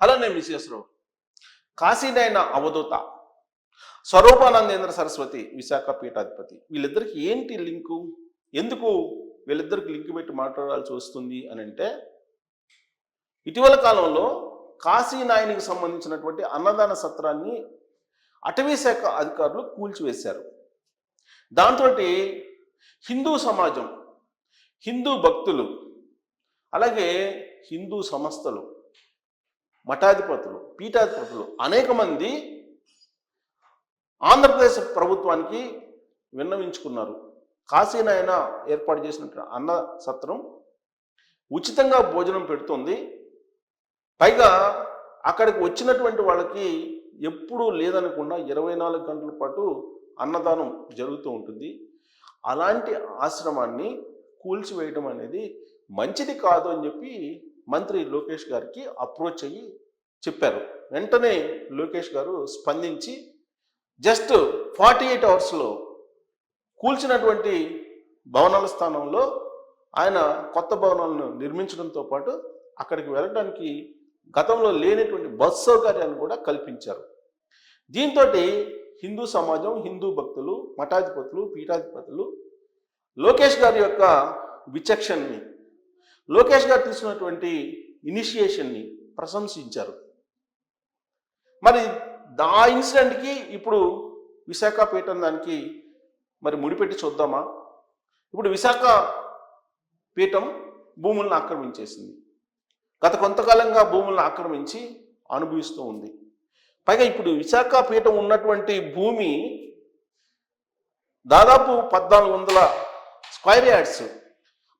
అలానే విశ్వేశ్వరరావు కాశీనైన అవధూత స్వరూపానందేంద్ర సరస్వతి విశాఖ పీఠాధిపతి వీళ్ళిద్దరికి ఏంటి లింకు? ఎందుకు వీళ్ళిద్దరికి లింక్ పెట్టి మాట్లాడాల్సి వస్తుంది అని అంటే ఇటీవల కాలంలో కాశీనాయనికి సంబంధించినటువంటి అన్నదాన సత్రాన్ని అటవీ శాఖ అధికారులు కూల్చివేశారు. దాంతో హిందూ సమాజం హిందూ భక్తులు అలాగే హిందూ సంస్థలు మఠాధిపతులు పీఠాధిపతులు అనేక మంది ఆంధ్రప్రదేశ్ ప్రభుత్వానికి విన్నవించుకున్నారు. కాశీనాయన ఏర్పాటు చేసినటువంటి అన్న సత్రం ఉచితంగా భోజనం పెడుతుంది. పైగా అక్కడికి వచ్చినటువంటి వాళ్ళకి ఎప్పుడూ లేదనకుండా ఇరవై నాలుగు గంటల పాటు అన్నదానం జరుగుతూ ఉంటుంది. అలాంటి ఆశ్రమాన్ని కూల్చివేయడం అనేది మంచిది కాదు అని చెప్పి మంత్రి లోకేష్ గారికి అప్రోచ్ అయ్యి చెప్పారు. వెంటనే లోకేష్ గారు స్పందించి జస్ట్ ఫార్టీ ఎయిట్ అవర్స్లో కూల్చినటువంటి భవనాల స్థానంలో ఆయన కొత్త భవనాలను నిర్మించడంతో పాటు అక్కడికి వెళ్ళడానికి గతంలో లేనటువంటి బస్ సౌకర్యాన్ని కూడా కల్పించారు. దీంతో హిందూ సమాజం హిందూ భక్తులు మఠాధిపతులు పీఠాధిపతులు లోకేష్ గారి యొక్క విచక్షణని లోకేష్ గారు తీసుకున్నటువంటి ఇనిషియేషన్ని ప్రశంసించారు. మరి ఆ ఇన్సిడెంట్కి ఇప్పుడు విశాఖపీఠం దానికి మరి ముడిపెట్టి చూద్దామా? ఇప్పుడు విశాఖ పీఠం భూములను ఆక్రమించేసింది. గత కొంతకాలంగా భూములను ఆక్రమించి అనుభవిస్తూ ఉంది. పైగా ఇప్పుడు విశాఖ పీఠం ఉన్నటువంటి భూమి దాదాపు పద్నాలుగు వందల స్క్వైర్ యార్డ్స్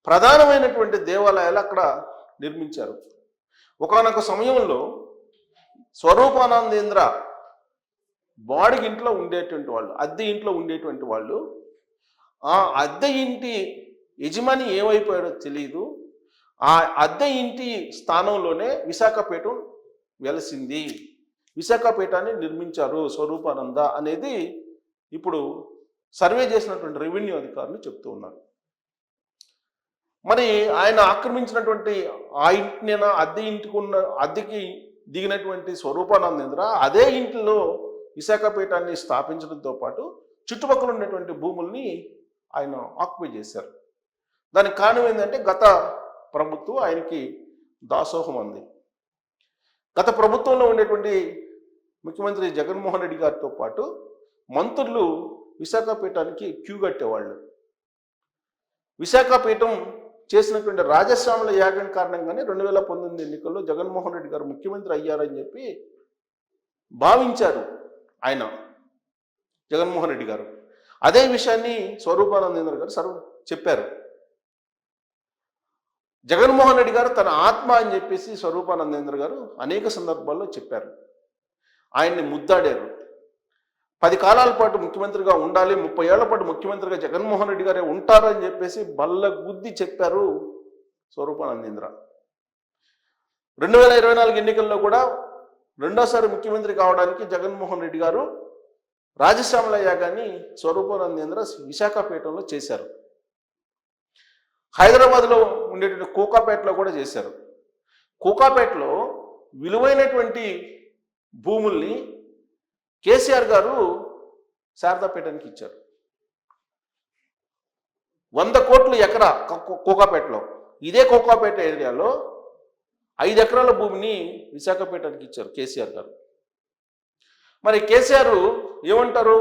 ప్రధానమైనటువంటి దేవాలయాలు అక్కడ నిర్మించారు. ఒకనొక సమయంలో స్వరూపానందేంద్ర బాడిగ ఇంట్లో ఉండేటువంటి వాళ్ళు అద్దె ఇంట్లో ఉండేటువంటి వాళ్ళు ఆ అద్దె ఇంటి యజమాని ఏమైపోయాడో తెలియదు ఆ అద్దె ఇంటి స్థానంలోనే విశాఖపేటం వెలసింది. విశాఖపేటాన్ని నిర్మించారు స్వరూపానంద అనేది ఇప్పుడు సర్వే చేసినటువంటి రెవెన్యూ అధికారులు చెప్తూ ఉన్నారు. మరి ఆయన ఆక్రమించినటువంటి ఆ ఇంటినైనా అద్దె ఇంటికి ఉన్న అద్దెకి దిగినటువంటి స్వరూపానందేంద్ర అదే ఇంటిలో విశాఖపేటాన్ని స్థాపించడంతో పాటు చుట్టుపక్కల ఉన్నటువంటి భూముల్ని ఆయన ఆక్యుపై చేశారు. దానికి కారణం ఏంటంటే గత ప్రభుత్వం ఆయనకి దాసోహం అంది. గత ప్రభుత్వంలో ఉండేటువంటి ముఖ్యమంత్రి జగన్మోహన్ రెడ్డి గారితో పాటు మంత్రులు విశాఖపీఠానికి క్యూ కట్టేవాళ్ళు. విశాఖపీఠం చేసినటువంటి రాజస్వాముల యాగం కారణంగానే రెండు వేల పంతొమ్మిది ఎన్నికల్లో జగన్మోహన్ రెడ్డి గారు ముఖ్యమంత్రి అయ్యారని చెప్పి భావించారు ఆయన జగన్మోహన్ రెడ్డి గారు. అదే విషయాన్ని స్వరూపానందేంద్ర గారు సర్వ చెప్పారు. జగన్మోహన్ రెడ్డి గారు తన ఆత్మ అని చెప్పేసి స్వరూపానందేంద్ర గారు అనేక సందర్భాల్లో చెప్పారు. ఆయన్ని ముద్దాడారు. పది కాలాల పాటు ముఖ్యమంత్రిగా ఉండాలి ముప్పై ఏళ్ళ పాటు ముఖ్యమంత్రిగా జగన్మోహన్ రెడ్డి గారే ఉంటారని చెప్పేసి బల్ల గుద్ది చెప్పారు స్వరూపానందేంద్ర. రెండు వేల ఇరవై నాలుగు ఎన్నికల్లో కూడా రెండోసారి ముఖ్యమంత్రి కావడానికి జగన్మోహన్ రెడ్డి గారు రాజశ్యామల యాగాన్ని స్వరూపానందేంద్ర విశాఖపేటలో చేశారు. హైదరాబాద్లో ఉండేటువంటి కోకాపేటలో కూడా చేశారు. కోకాపేటలో విలువైనటువంటి భూముల్ని కేసీఆర్ గారు శారదాపేటనికి ఇచ్చారు. వంద కోట్లు ఎకరా కోకాపేటలో. ఇదే కోకాపేట ఏరియాలో ఐదు ఎకరాల భూమిని విశాఖపేటకి ఇచ్చారు కేసీఆర్ గారు. మరి కేసీఆర్ ఏమంటారు?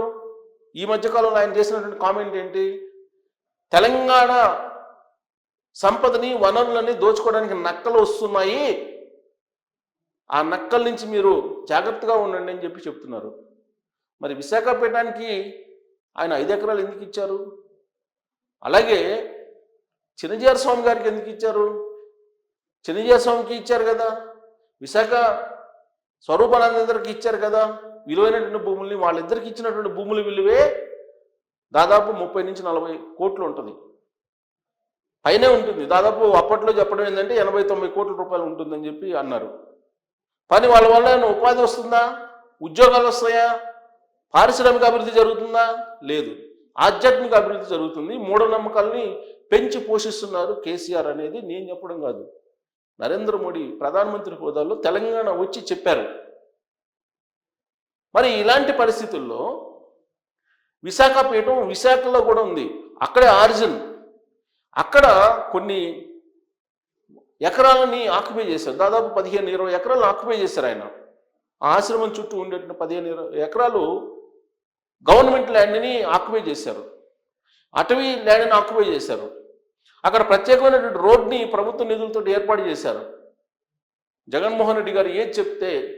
ఈ మధ్యకాలంలో ఆయన చేసినటువంటి కామెంట్ ఏంటి? తెలంగాణ సంపదని వనరులని దోచుకోవడానికి నక్కలు వస్తున్నాయి. ఆ నక్కల నుంచి మీరు జాగ్రత్తగా ఉండండి అని చెప్పి చెప్తున్నారు. మరి విశాఖపట్నానికి ఆయన ఐదు ఎకరాలు ఎందుకు ఇచ్చారు? అలాగే చిన్నజీర స్వామి గారికి ఎందుకు ఇచ్చారు? చిన్నజీర స్వామికి ఇచ్చారు కదా. విశాఖ స్వరూపానందరికి ఇచ్చారు కదా. విలువైనటువంటి భూముల్ని వాళ్ళిద్దరికి ఇచ్చినటువంటి భూముల విలువే దాదాపు ముప్పై నుంచి నలభై కోట్లు ఉంటుంది. పైనే ఉంటుంది. దాదాపు అప్పట్లో చెప్పడం ఏంటంటే ఎనభై తొంభై కోట్ల రూపాయలు ఉంటుందని చెప్పి అన్నారు. పని వాళ్ళ వల్ల ఉపాధి వస్తుందా? ఉద్యోగాలు వస్తాయా? పారిశ్రామిక అభివృద్ధి జరుగుతుందా? లేదు. ఆధ్యాత్మిక అభివృద్ధి జరుగుతుంది. మూఢనమ్మకాల్ని పెంచి పోషిస్తున్నారు కేసీఆర్ అనేది నేను చెప్పడం కాదు. నరేంద్ర మోడీ ప్రధానమంత్రి హోదాలో తెలంగాణ వచ్చి చెప్పారు. మరి ఇలాంటి పరిస్థితుల్లో విశాఖపీఠం విశాఖలో కూడా ఉంది. అక్కడే ఆరిజిన్. అక్కడ కొన్ని ఎకరాలని ఆక్యుపై చేశారు. దాదాపు పదిహేను ఇరవై ఎకరాలను ఆక్యుపై చేశారు ఆయన. ఆశ్రమం చుట్టూ ఉండేటువంటి పదిహేను ఇరవై ఎకరాలు గవర్నమెంట్ ల్యాండ్ని ఆక్యుపై చేశారు. అటవీ ల్యాండ్ని ఆక్యుపై చేశారు. అక్కడ ప్రత్యేకమైనటువంటి రోడ్ని ప్రభుత్వ నిధులతో ఏర్పాటు చేశారు. జగన్మోహన్ రెడ్డి గారు ఏది చెప్తే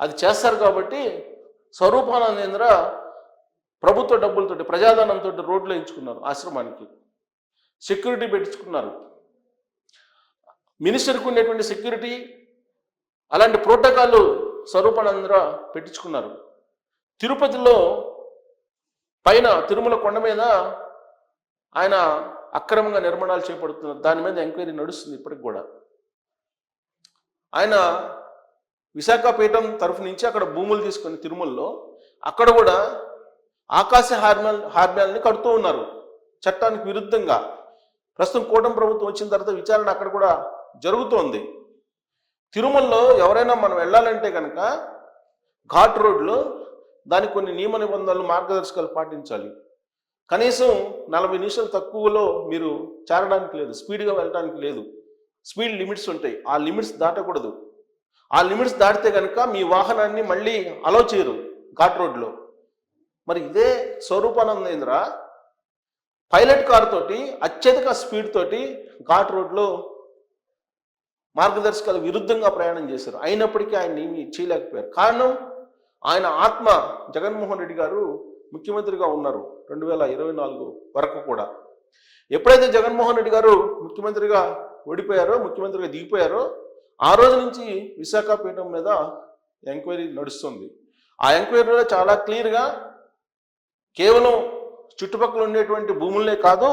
అది చేస్తారు కాబట్టి స్వరూపానందేంద్ర ప్రభుత్వ డబ్బులతోటి ప్రజాధనంతో రోడ్లు ఎంచుకున్నారు ఆశ్రమానికి. సెక్యూరిటీ పెట్టించుకున్నారు. మినిస్టర్కి ఉండేటువంటి సెక్యూరిటీ అలాంటి ప్రోటోకాల్ స్వరూపానంద్ర పెట్టించుకున్నారు. తిరుపతిలో పైన తిరుమల కొండ మీద ఆయన అక్రమంగా నిర్మాణాలు చేపడుతున్నారు దాని మీద ఎంక్వైరీ నడుస్తుంది ఇప్పటికి కూడా. ఆయన విశాఖపీఠం తరఫు నుంచి అక్కడ భూములు తీసుకుని తిరుమలలో అక్కడ కూడా ఆకాశ హార్మల్ హార్మ్యాలని కడుతూ ఉన్నారు. చట్టానికి విరుద్ధంగా. ప్రస్తుతం కూటమి ప్రభుత్వం వచ్చిన తర్వాత విచారణ అక్కడ కూడా జరుగుతోంది. తిరుమలలో ఎవరైనా మనం వెళ్ళాలంటే కనుక ఘాట్ రోడ్లో దానికి కొన్ని నియమ నిబంధనలు మార్గదర్శకాలు పాటించాలి. కనీసం నలభై నిమిషాలు తక్కువలో మీరు చేరడానికి లేదు స్పీడ్గా వెళ్ళడానికి లేదు. స్పీడ్ లిమిట్స్ ఉంటాయి. ఆ లిమిట్స్ దాటకూడదు. ఆ లిమిట్స్ దాటితే కనుక మీ వాహనాన్ని మళ్ళీ అలో చేయరు ఘాట్ రోడ్లో. మరి ఇదే స్వరూపానందేంద్ర? పైలట్ కార్ తోటి అత్యధిక స్పీడ్ తోటి ఘాట్ రోడ్లో మార్గదర్శకాలు విరుద్ధంగా ప్రయాణం చేశారు. అయినప్పటికీ ఆయన ఏమీ చేయలేకపోయారు. కారణం? ఆయన ఆత్మ జగన్మోహన్ రెడ్డి గారు ముఖ్యమంత్రిగా ఉన్నారు రెండు వేల ఇరవై నాలుగు వరకు కూడా. ఎప్పుడైతే జగన్మోహన్ రెడ్డి గారు ముఖ్యమంత్రిగా ఓడిపోయారో ముఖ్యమంత్రిగా దిగిపోయారో ఆ రోజు నుంచి విశాఖపీఠం మీద ఎంక్వైరీ నడుస్తుంది. ఆ ఎంక్వైరీలో చాలా క్లియర్గా కేవలం చుట్టుపక్కల ఉండేటువంటి భూములనే కాదు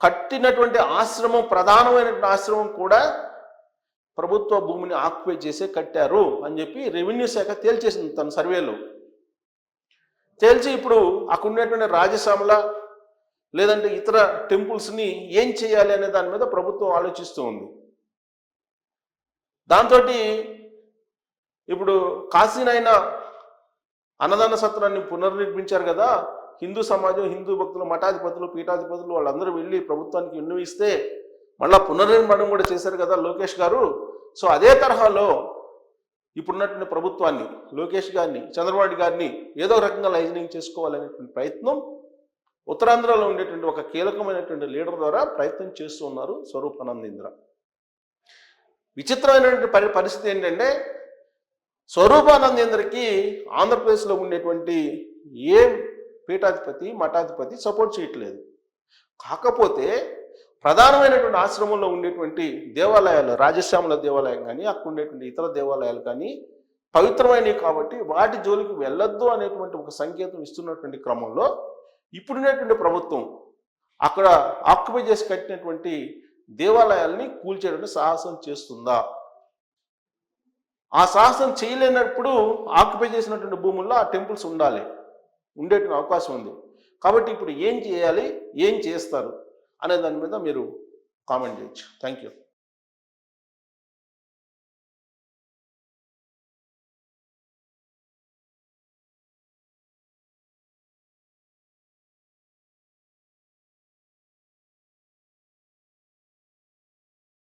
కట్టినటువంటి ఆశ్రమం ప్రధానమైనటువంటి ఆశ్రమం కూడా ప్రభుత్వ భూమిని ఆక్యుపై చేసే కట్టారు అని చెప్పి రెవెన్యూ శాఖ తేల్చేసింది తన సర్వేలో. తేల్చి ఇప్పుడు అక్కడ ఉండేటువంటి రాజశ్యామల లేదంటే ఇతర టెంపుల్స్ని ఏం చేయాలి అనే దాని మీద ప్రభుత్వం ఆలోచిస్తూ ఉంది. దాంతో ఇప్పుడు కాశీనైన అన్నదాన సత్రాన్ని పునర్నిర్మించారు కదా హిందూ సమాజం హిందూ భక్తులు మఠాధిపతులు పీఠాధిపతులు వాళ్ళందరూ వెళ్ళి ప్రభుత్వానికి విన్నవిస్తే మళ్ళా పునర్నిర్మాణం కూడా చేశారు కదా లోకేష్ గారు. సో అదే తరహాలో ఇప్పుడున్నటువంటి ప్రభుత్వాన్ని లోకేష్ గారిని చంద్రబాబు గారిని ఏదో రకంగా లైజనింగ్ చేసుకోవాలనేటువంటి ప్రయత్నం ఉత్తరాంధ్రలో ఉండేటువంటి ఒక కీలకమైనటువంటి లీడర్ ద్వారా ప్రయత్నం చేస్తూ ఉన్నారు స్వరూపానందేంద్ర విచిత్రమైనటువంటి పరి పరిస్థితి ఏంటంటే స్వరూపానందేంద్రకి ఆంధ్రప్రదేశ్లో ఉండేటువంటి ఏ పీఠాధిపతి మఠాధిపతి సపోర్ట్ చేయట్లేదు. కాకపోతే ప్రధానమైనటువంటి ఆశ్రమంలో ఉండేటువంటి దేవాలయాలు రాజశ్యాముల దేవాలయం కానీ అక్కడ ఉండేటువంటి ఇతర దేవాలయాలు కానీ పవిత్రమైనవి కాబట్టి వాటి జోలికి వెళ్ళొద్దు అనేటువంటి ఒక సంకేతం ఇస్తున్నటువంటి క్రమంలో ఇప్పుడున్నటువంటి ప్రభుత్వం అక్కడ ఆక్యుపై చేసి కట్టినటువంటి దేవాలయాల్ని కూల్చేయడానికి సాహసం చేస్తుందా? ఆ సాహసం చేయలేనప్పుడు ఆక్యుపై చేసినటువంటి భూముల్లో ఆ టెంపుల్స్ ఉండాలి ఉండేటువంటి అవకాశం ఉంది. కాబట్టి ఇప్పుడు ఏం చేయాలి? ఏం చేస్తారు? అనే దాని మీద మీరు కామెంట్ చేయొచ్చు. Thank you